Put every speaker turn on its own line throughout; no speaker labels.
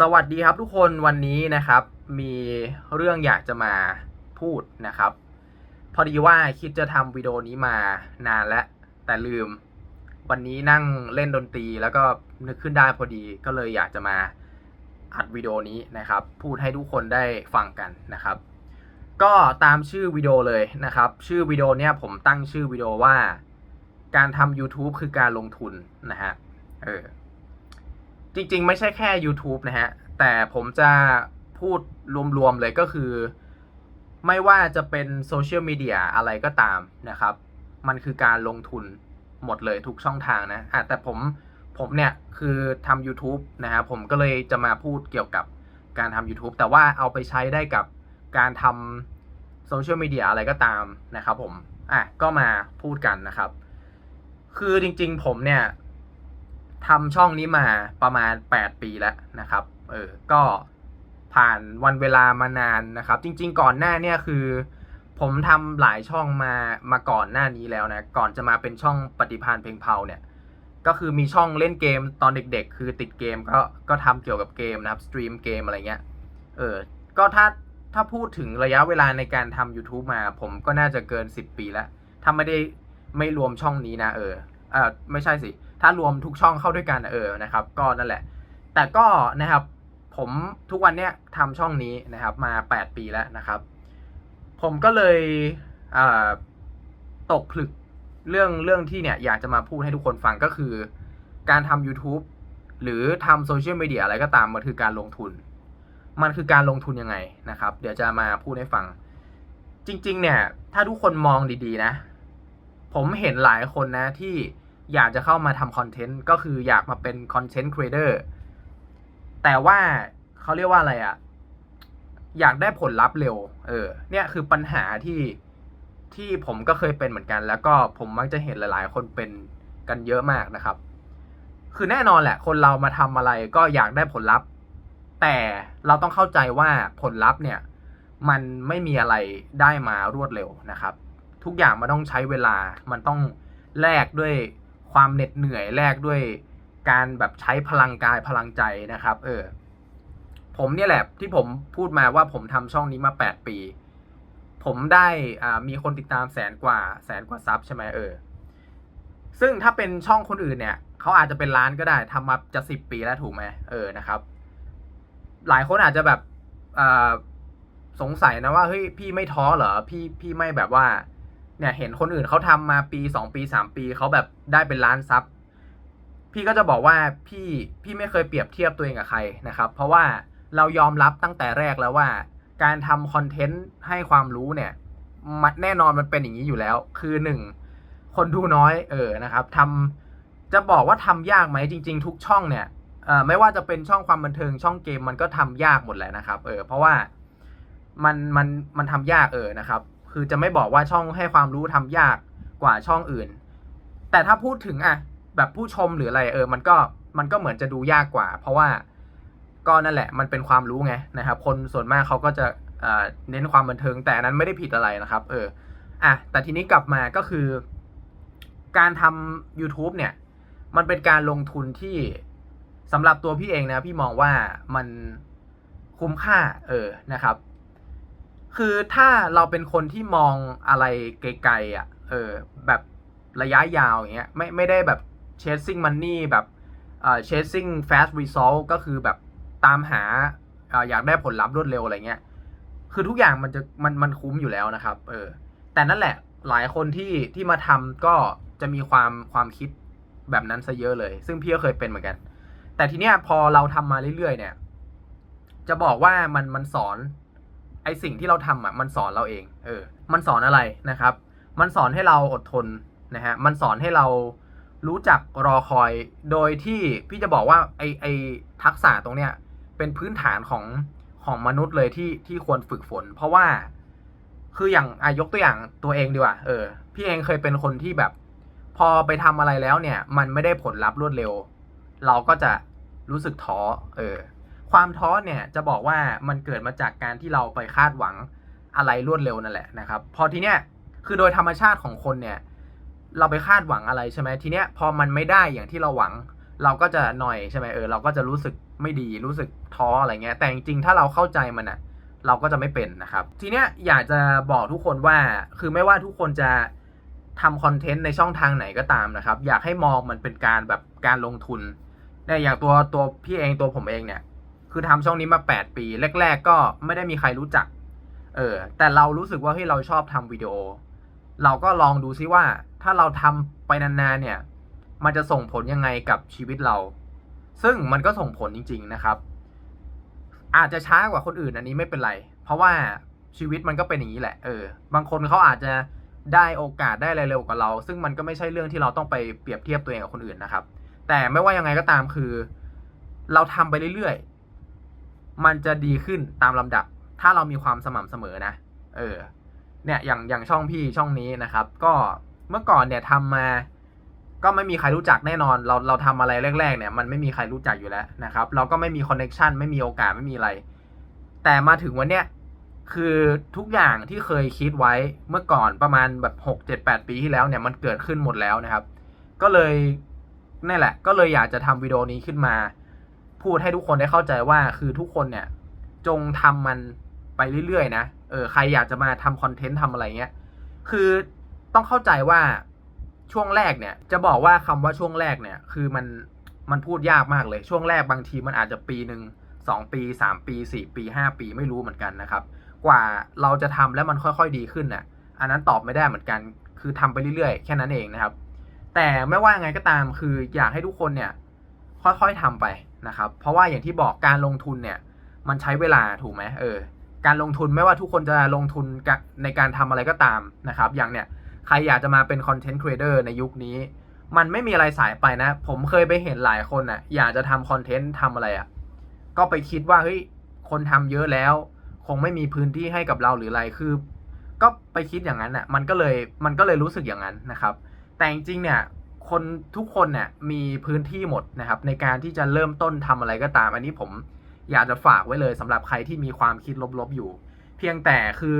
สวัสดีครับทุกคนวันนี้นะครับ มีเรื่องอยากจะมาพูดนะครับ พอดีว่าคิดจะทำวิดีโอนี้มานานแล้ว แต่ลืม วันนี้นั่งเล่นดนตรีแล้วก็นึกขึ้นได้พอดีก็เลยอยากจะมาอัดวิดีโอนี้นะครับ พูดให้ทุกคนได้ฟังกันนะครับ ก็ตามชื่อวิดีโอเลยนะครับ ชื่อวิดีโอเนี้ยผมตั้งชื่อวิดีโอว่า การทำ YouTube คือการลงทุนนะฮะเออ จริงๆ ไม่ใช่แค่ YouTube นะฮะ แต่ผมจะพูดรวมๆเลยก็คือ ไม่ว่าจะเป็นโซเชียลมีเดียอะไรก็ตามนะครับ มันคือการลงทุนหมดเลยทุกช่องทางนะอะแต่ผมผมเนี่ยคือทำ YouTube นะฮะผมก็เลยจะมาพูดเกี่ยวกับการทำ YouTube แต่ว่าเอาไปใช้ได้กับการทำโซเชียลมีเดียอะไรก็ตามนะครับผม อะ ก็มาพูดกันนะครับ คือจริงๆผมเนี่ย ทำช่องนี้มาประมาณ 8 ปีแล้วนะครับ เออ ก็ผ่านวันเวลามานานนะครับ จริง ๆ ก่อนหน้าเนี่ยคือ ผมทำหลายช่องมามาก่อนหน้านี้แล้วนะ ก่อนจะมาเป็นช่องปฏิพานเพลงเผาเนี่ย ก็คือมีช่องเล่นเกมตอนเด็ก ๆ คือติดเกมก็ก็ทำเกี่ยวกับเกมนะครับสตรีมเกมอะไรเงี้ย เออ ก็ถ้าถ้าพูดถึงระยะเวลาในการทำ YouTube มา ผมก็น่าจะเกิน 10 ปีแล้ว ถ้าไม่ได้ไม่รวมช่องนี้นะเออ เออไม่ใช่สิ ถ้ารวมทุกช่องเข้าด้วยกันเออนะครับ ก็นั่นแหละ แต่ก็นะครับผมทุกวันเนี้ยทำช่องนี้นะครับมา 8 ปีแล้วนะครับ ผมก็เลยเตกผลึกเรื่องเรื่องที่เนี่ยอยากจะมาพูดให้ทุกคนฟังก็คือ การทำ YouTube หรือทำโซเชียลมีเดียอะไรก็ตามมันคือการลงทุน มันคือการลงทุนยังไงนะครับ เดี๋ยวจะมาพูดให้ฟัง จริง ๆ เนี่ย ถ้าทุกคนมองดีๆนะ ผมเห็นหลายคนนะที่ อยากจะเข้ามาทำคอนเทนต์ก็คืออยากมาเป็นคอนเทนต์ครีเอเตอร์แต่ว่าเขาเรียกว่าอะไรอะอยากได้ผลลัพธ์เร็ว เออ เนี่ยคือปัญหาที่ที่ผมก็เคยเป็นเหมือนกัน แล้วก็ผมมักจะเห็นหลาย ๆ คนเป็นกันเยอะมากนะครับ คือแน่นอนแหละ คนเรามาทำอะไรก็อยากได้ผลลัพธ์ แต่เราต้องเข้าใจว่าผลลัพธ์เนี่ย มันไม่มีอะไรได้มารวดเร็วนะครับ ทุกอย่างมันต้องใช้เวลา มันต้องแลกด้วย ความเหน็ดเหนื่อยแลกด้วยการแบบใช้พลังกายพลังใจนะครับเออผมเนี่ยแหละที่ผมพูดมาว่าผมทำช่องนี้มา 8 ปี ผมได้อ่ามีคนติดตามแสนกว่าแสนกว่าซับใช่ไหมเออ ซึ่งถ้าเป็นช่องคนอื่นเนี่ยเขาอาจจะเป็นล้านก็ได้ทำมาจะสิบปีแล้วถูกไหมเออนะครับ หลายคนอาจจะแบบอ่าสงสัยนะว่าเฮ้ยพี่ไม่ท้อเหรอพี่พี่ไม่แบบว่า เนี่ยเห็นคนอื่นเขาทำมาปีสองปีสามปีเขาแบบได้เป็นล้านซับพี่ก็จะบอกว่าพี่พี่ไม่เคยเปรียบเทียบตัวเองกับใครนะครับ เพราะว่าเรายอมรับตั้งแต่แรกแล้วว่า การทำคอนเทนต์ให้ความรู้เนี่ยมันแน่นอนมันเป็นอย่างนี้อยู่แล้ว คือหนึ่งคนดูน้อยเออนะครับทำจะบอกว่าทำยากไหมจริง ๆ ทุกช่องเนี่ยเอ่อไม่ว่าจะเป็นช่องความบันเทิงช่องเกมมันก็ทำยากหมดแหละนะครับเออเพราะว่ามันมันมันทำยากเออนะครับ คือจะไม่บอกว่าช่องให้ความรู้ทำยากกว่าช่องอื่น แต่ถ้าพูดถึงอะแบบผู้ชมหรืออะไรเออ มันก็มันก็เหมือนจะดูยากกว่า เพราะว่าก็นั่นแหละ มันเป็นความรู้ไงนะครับ คนส่วนมากเขาก็จะเเน้นความบันเทิง แต่นนั้นไม่ได้ผิดอะไรนะครับ เอออะแต่ทีนี้กลับมาก็คือ การทำ YouTube เนี่ย มันเป็นการลงทุนที่สำหรับตัวพี่เองนะ พี่มองว่ามันคุ้มค่า เออนะครับ คือถ้าเราเป็นคนที่มองอะไรไกลๆอะ เออ แบบระยะยาวอย่างเงี้ย ไม่ไม่ได้แบบ chasing money แบบเอ่อ chasing fast result ก็คือแบบตามหาอยากได้ผลลัพธ์รวดเร็วอะไรเงี้ย คือทุกอย่างมันจะมันมันคุ้มอยู่แล้วนะครับ เออ แต่นั่นแหละหลายคนที่ที่มาทำก็จะมีความความคิดแบบนั้นซะเยอะเลย ซึ่งพี่ก็เคยเป็นเหมือนกัน แต่ทีเนี้ยพอเราทำมาเรื่อยๆ เนี่ย จะบอกว่ามันมันสอน ไอสิ่งที่เราทำอะมันสอนเราเอง เออ มันสอนอะไรนะครับ มันสอนให้เราอดทนนะฮะ มันสอนให้เรารู้จักรอคอย โดยที่พี่จะบอกว่าไอไอทักษะตรงเนี้ยเป็นพื้นฐานของของมนุษย์เลยที่ที่ควรฝึกฝน เพราะว่าคืออย่างอายกตัวอย่างตัวเองดีกว่าเออ พี่เองเคยเป็นคนที่แบบ พอไปทำอะไรแล้วเนี่ย มันไม่ได้ผลลัพธ์รวดเร็ว เราก็จะรู้สึกท้อเออ ความท้อเนี่ยจะบอกว่ามันเกิดมาจากการที่เราไปคาดหวังอะไรรวดเร็วนั่นแหละนะครับ พอทีเนี้ยคือโดยธรรมชาติของคนเนี่ยเราไปคาดหวังอะไรใช่ไหมทีเนี้ยพอมันไม่ได้อย่างที่เราหวัง เราก็จะหน่อยใช่ไหมเออเราก็จะรู้สึกไม่ดีรู้สึกท้ออะไรเงี้ยแต่จริงๆถ้าเราเข้าใจมันอะเราก็จะไม่เป็นนะครับ ทีเนี้ยอยากจะบอกทุกคนว่าคือไม่ว่าทุกคนจะทำคอนเทนต์ในช่องทางไหนก็ตามนะครับ อยากให้มองมันเป็นการแบบการลงทุนเนี่ยอย่างตัวตัวพี่เองตัวผมเองเนี่ย คือทำช่องนี้มา 8 ปี แรก ๆ ก็ไม่ได้มีใครรู้จัก เออ แต่เรารู้สึกว่าเฮ้ยเราชอบทำวิดีโอ เราก็ลองดูซิว่า ถ้าเราทำไปนานๆเนี่ย มันจะส่งผลยังไงกับชีวิตเรา ซึ่งมันก็ส่งผลจริง ๆนะครับ อาจจะช้ากว่าคนอื่นอันนี้ไม่เป็นไร เพราะว่าชีวิตมันก็เป็นอย่างนี้แหละ เออ บางคนเขาอาจจะได้โอกาสได้อะไรเร็วกว่าเรา ซึ่งมันก็ไม่ใช่เรื่องที่เราต้องไปเปรียบเทียบตัวเองกับคนอื่นนะครับ แต่ไม่ว่ายังไงก็ตามคือ เราทำไปเรื่อยๆ มันจะดีขึ้นตามลำดับ ถ้าเรามีความสม่ำเสมอนะ เออ เนี่ยอย่างอย่างช่องพี่ช่องนี้นะครับ ก็เมื่อก่อนเนี่ยทำมา ก็ไม่มีใครรู้จักแน่นอน เราเราทำอะไรแรก ๆ เนี่ย มันไม่มีใครรู้จักอยู่แล้วนะครับ เราก็ไม่มีคอนเน็ชันไม่มีโอกาสไม่มีอะไร แต่มาถึงวันเนี้ยคือทุกอย่างที่เคยคิดไว้เมื่อก่อนประมาณแบบหกเจ็ดแปดปีที่แล้วเนี่ยมันเกิดขึ้นหมดแล้วนะครับ ก็เลยนี่แหละ ก็เลยอยากจะทำวิดีโอนี้ขึ้นมา พูดให้ทุกคนได้เข้าใจว่าคือทุกคนเนี่ย จงทำมันไปเรื่อยๆนะเออใครอยากจะมาทำคอนเทนต์ทำอะไรเงี้ยคือต้องเข้าใจว่าช่วงแรกเนี่ย จะบอกว่าคำว่าช่วงแรกเนี่ย คือมันมันพูดยากมากเลยช่วงแรกบางทีมันอาจจะปีหนึ่งสองปีสามปีสี่ปีห้าปีไม่รู้เหมือนกันนะครับ กว่าเราจะทำแล้วมันค่อยๆดีขึ้นน่ะ อันนั้นตอบไม่ได้เหมือนกัน คือทำไปเรื่อยๆ แค่นั้นเองนะครับ แต่ไม่ว่าไงก็ตามคืออยากให้ทุกคนเนี่ย ค่อยๆทำไป นะครับเพราะว่าอย่างที่บอกการลงทุนเนี่ยมันใช้เวลาถูกไหมเออการลงทุนไม่ว่าทุกคนจะลงทุนในการทำอะไรก็ตามนะครับ อย่างเนี่ยใครอยากจะมาเป็นคอนเทนต์ครีเอเตอร์ในยุคนี้ มันไม่มีอะไรสายไปนะ ผมเคยไปเห็นหลายคนอะอยากจะทำคอนเทนต์ทำอะไรอะก็ไปคิดว่าเฮ้ยคนทำเยอะแล้ว คงไม่มีพื้นที่ให้กับเราหรืออะไรคือ ก็ไปคิดอย่างนั้นอะมันก็เลยมันก็เลยรู้สึกอย่างนั้นนะครับ แต่จริงเนี่ย คนทุกคนเนี่ยมีพื้นที่หมดนะครับ ในการที่จะเริ่มต้นทำอะไรก็ตาม อันนี้ผมอยากจะฝากไว้เลยสำหรับใครที่มีความคิดลบๆอยู่ เพียงแต่คือ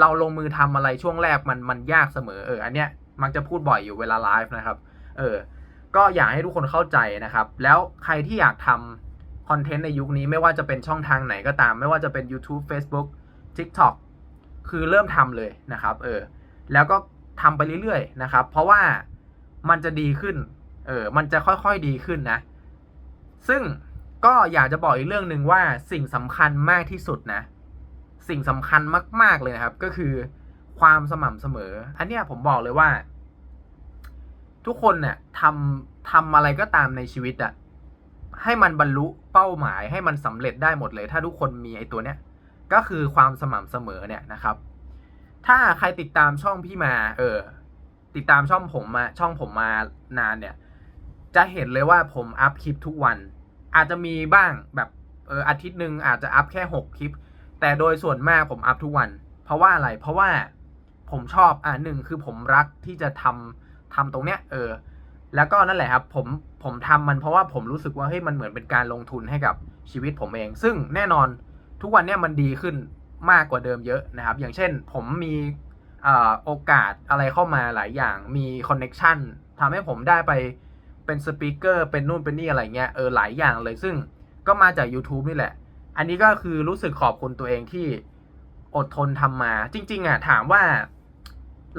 เราลงมือทำอะไรช่วงแรกมันมันยากเสมอเอออันเนี้ยมักจะพูดบ่อยอยู่เวลาไลฟ์นะครับ เออ ก็อยากให้ทุกคนเข้าใจนะครับ แล้วใครที่อยากทำคอนเทนต์ในยุคนี้ไม่ว่าจะเป็นช่องทางไหนก็ตาม ไม่ว่าจะเป็น YouTube Facebook TikTok คือเริ่มทำเลยนะครับ เออ แล้วก็ทำไปเรื่อยๆนะครับ เพราะว่า มันจะดีขึ้น เออ มันจะค่อยๆดีขึ้นนะ ซึ่งก็อยากจะบอกอีกเรื่องหนึ่งว่าสิ่งสำคัญมากที่สุดนะ สิ่งสำคัญมาก ๆเลยนะครับ ก็คือความสม่ำเสมอ อันเนี้ยผมบอกเลยว่า ทุกคนเนี่ยทำทำอะไรก็ตามในชีวิตอะให้มันบรรลุเป้าหมายให้มันสำเร็จได้หมดเลย ถ้าทุกคนมีไอ้ตัวเนี้ยก็คือความสม่ำเสมอเนี่ยนะครับ ถ้าใครติดตามช่องพี่มา เออ ติดตามช่องผมมาช่องผมมานานเนี่ย จะเห็นเลยว่าผมอัพคลิปทุกวัน อาจจะมีบ้างแบบเอออาทิตย์หนึ่งอาจจะอัพแค่หกคลิป แต่โดยส่วนมากผมอัพทุกวัน เพราะว่าอะไรเพราะว่าผมชอบอ่าหนึ่งคือผมรักที่จะทำทำตรงเนี้ยเออ แล้วก็นั่นแหละครับผมผมทำมันเพราะว่าผมรู้สึกว่าเฮ้ยมันเหมือนเป็นการลงทุนให้กับชีวิตผมเอง ซึ่งแน่นอนทุกวันเนี้ยมันดีขึ้นมากกว่าเดิมเยอะนะครับ อย่างเช่น ผมมี โอกาสอะไรเข้ามาหลายอย่างมีคอนเน็ชันทำให้ผมได้ไปเป็นสปีกเกอร์เป็นนู่นเป็นนี่อะไรเงี้ยเออหลายอย่างเลยซึ่งก็มาจาก YouTube นี่แหละ อันนี้ก็คือรู้สึกขอบคุณตัวเองที่อดทนทำมา จริง ๆอะถามว่า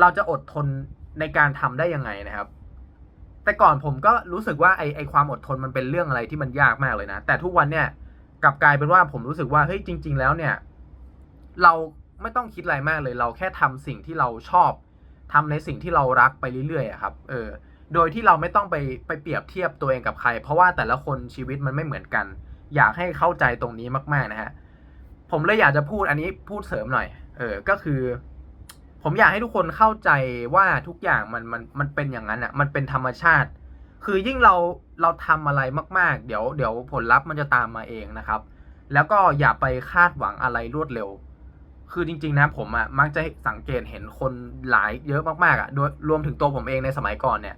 เราจะอดทนในการทำได้ยังไงนะครับ แต่ก่อนผมก็รู้สึกว่าไอไอความอดทนมันเป็นเรื่องอะไรที่มันยากมากเลยนะ แต่ทุกวันเนี่ยกลับกลายเป็นว่าผมรู้สึกว่าเฮ้ยจริง ๆ แล้วเนี่ย เรา ไม่ต้องคิดอะไรมากเลย เราแค่ทำสิ่งที่เราชอบทำในสิ่งที่เรารักไปเรื่อยๆครับ เออ โดยที่เราไม่ต้องไปไปเปรียบเทียบตัวเองกับใคร เพราะว่าแต่ละคนชีวิตมันไม่เหมือนกัน อยากให้เข้าใจตรงนี้มาก ๆ นะฮะ ผมเลยอยากจะพูดอันนี้พูดเสริมหน่อย เออ ก็คือ ผมอยากให้ทุกคนเข้าใจว่าทุกอย่างมันมันมันเป็นอย่างนั้นอะ มันเป็นธรรมชาติ คือยิ่งเราเราทำอะไรมาก ๆ เดี๋ยวเดี๋ยวผลลัพธ์มันจะตามมาเองนะครับ แล้วก็อย่าไปคาดหวังอะไรรวดเร็ว คือจริง ๆ นะผมอะมักจะสังเกตเห็นคนหลายเยอะมากๆอะโดยรวมถึงตัวผมเองในสมัยก่อนเนี่ย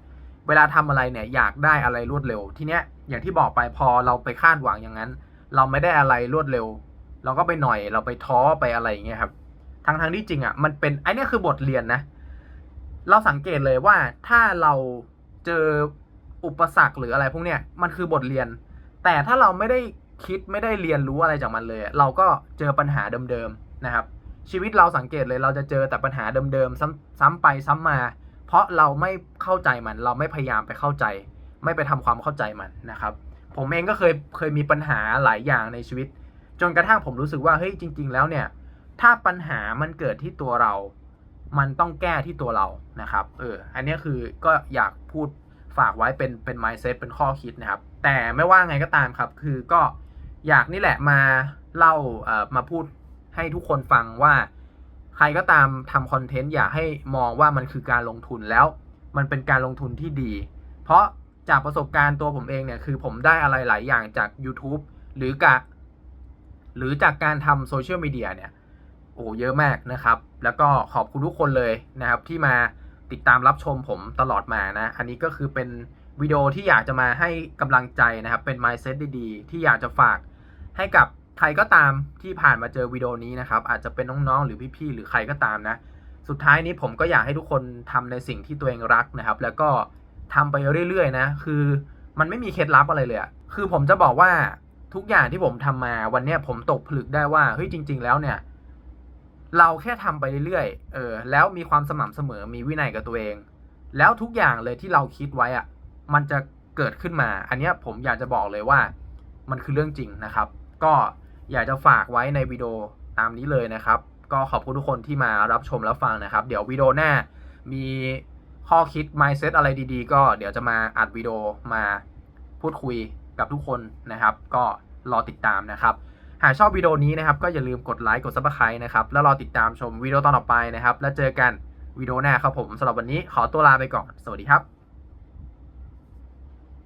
เวลาทำอะไรเนี่ยอยากได้อะไรรวดเร็ว ทีเนี้ยอย่างที่บอกไปพอเราไปคาดหวังอย่างนั้น เราไม่ได้อะไรรวดเร็ว เราก็ไปหน่อยเราไปท้อไปอะไรอย่างเงี้ยครับทั้งทางๆที่จริงอะมันเป็นไอเนี้ยคือบทเรียนนะ เราสังเกตเลยว่าถ้าเราเจออุปสรรคหรืออะไรพวกเนี้ยมันคือบทเรียน แต่ถ้าเราไม่ได้คิดไม่ได้เรียนรู้อะไรจากมันเลย เราก็เจอปัญหาเดิมๆนะครับ ชีวิตเราสังเกตเลยเราจะเจอแต่ปัญหาเดิมๆซ้ำไปซ้ำมา เพราะเราไม่เข้าใจมัน เราไม่พยายามไปเข้าใจ ไม่ไปทำความเข้าใจมันนะครับ ผมเองก็เคยเคยมีปัญหาหลายอย่างในชีวิต จนกระทั่งผมรู้สึกว่าเฮ้ยจริง ๆ แล้วเนี่ย ถ้าปัญหามันเกิดที่ตัวเรา มันต้องแก้ที่ตัวเรานะครับเอออันนี้คือก็อยากพูดฝากไว้เป็นเป็น mindset เป็นข้อคิดนะครับ แต่ไม่ว่าไงก็ตามครับ คือก็อยากนี่แหละมาเล่าเอ่อมาพูด ให้ทุกคนฟังว่า ใครก็ตามทำคอนเทนต์อยากให้มองว่ามันคือการลงทุนแล้ว มันเป็นการลงทุนที่ดี เพราะจากประสบการณ์ตัวผมเองเนี่ยคือผมได้อะไรหลายอย่างจาก YouTube หรือกะหรือจากการทำโซเชียลมีเดียเนี่ยโอ้เยอะมากนะครับ แล้วก็ขอบคุณทุกคนเลยนะครับที่มาติดตามรับชมผมตลอดมานะ อันนี้ก็คือเป็นวิดีโอที่อยากจะมาให้กำลังใจนะครับ เป็น mindset ดีๆ ที่อยากจะฝากให้กับ ใครก็ตามที่ผ่านมาเจอวิดีโอนี้นะครับอาจจะเป็นน้องๆ หรือพี่ๆ หรือใครก็ตามนะ สุดท้ายนี้ผมก็อยากให้ทุกคนทำในสิ่งที่ตัวเองรักนะครับ แล้วก็ทำไปเรื่อยๆนะ คือมันไม่มีเคล็ดลับอะไรเลยคือผมจะบอกว่าทุกอย่างที่ผมทำมาวันเนี้ยผมตกผลึกได้ว่าเฮ้ยจริง ๆ แล้วเนี่ย เราแค่ทำไปเรื่อยๆเออแล้วมีความสม่ำเสมอมีวินัยกับตัวเอง แล้วทุกอย่างเลยที่เราคิดไว้อะมันจะเกิดขึ้นมา อันนี้ผมอยากจะบอกเลยว่า มันคือเรื่องจริงนะครับ ก็ อยากจะฝากไว้ในวิดีโอตามนี้เลยนะครับ ก็ขอบคุณทุกคนที่มารับชมแล้วฟังนะครับ เดี๋ยววิดีโอหน้ามีข้อคิด mindset อะไรดีๆ ก็เดี๋ยวจะมาอัดวิดีโอมาพูดคุยกับทุกคนนะครับ ก็รอติดตามนะครับ หากชอบวิดีโอนี้นะครับ ก็อย่าลืมกดไลค์กด subscribe นะครับ แล้วรอติดตามชมวิดีโอตอนต่อไปนะครับ แล้วเจอกันวิดีโอหน้าครับผมสำหรับวันนี้ขอตัวลาไปก่อน สวัสดีครับ